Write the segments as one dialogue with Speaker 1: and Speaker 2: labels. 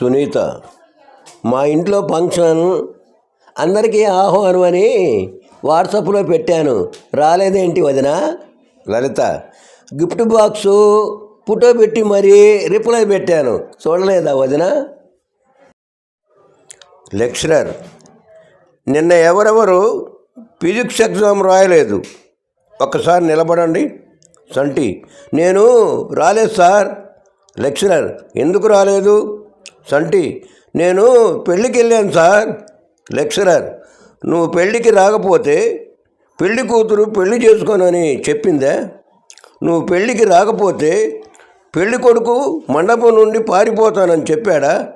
Speaker 1: సునీత మా ఇంట్లో ఫంక్షన్ అందరికీ ఆహ్వానం అని వాట్సాప్లో పెట్టాను. రాలేదేంటి వదిన? లలిత గిఫ్ట్ బాక్సు ఫోటో పెట్టి మరీ రిప్లై పెట్టాను. చూడలేదా వదిన? లెక్చరర్ నిన్న ఎవరెవరు ఫిజిక్స్ ఎగ్జామ్ రాయలేదు. ఒక్కసారి నిలబడండి. సంటి నేను రాలేదు సార్. లెక్చరర్ ఎందుకు రాలేదు? సంటి నేను పెళ్ళికి వెళ్ళాను సార్ లెక్చరర్. నువ్వు పెళ్ళికి రాకపోతే పెళ్ళి కూతురు పెళ్ళి చేసుకోనని చెప్పిందే? నువ్వు పెళ్ళికి రాకపోతే పెళ్ళి కొడుకు మండపం నుండి పారిపోతానని చెప్పాడా?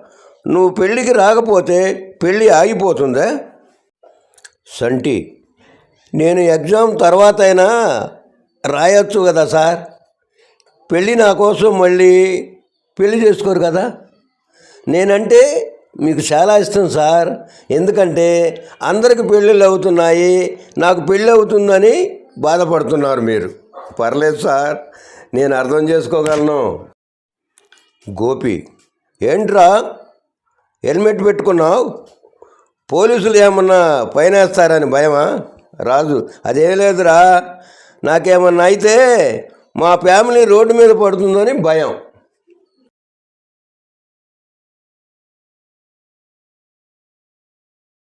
Speaker 1: నువ్వు పెళ్ళికి రాకపోతే పెళ్ళి ఆగిపోతుందా? సంటి నేను ఎగ్జామ్ తర్వాత అయినా రాయొచ్చు కదా సార్. పెళ్ళి నా కోసం మళ్ళీ పెళ్ళి చేసుకోరు కదా. నేనంటే మీకు చాలా ఇష్టం సార్. ఎందుకంటే అందరికి పెళ్ళిళ్ళు అవుతున్నాయి. నాకు పెళ్ళి అవుతుందని బాధపడుతున్నారు మీరు. పర్లేదు సార్. నేను అర్థం చేసుకోగలను. గోపి ఏంట్రా? హెల్మెట్ పెట్టుకున్నావు? పోలీసులు ఏమన్నా పైన వేస్తారని భయమా? రాజు అదేం లేదురా. నాకేమన్నా అయితే మా ఫ్యామిలీ రోడ్డు మీద పడుతుందని భయం.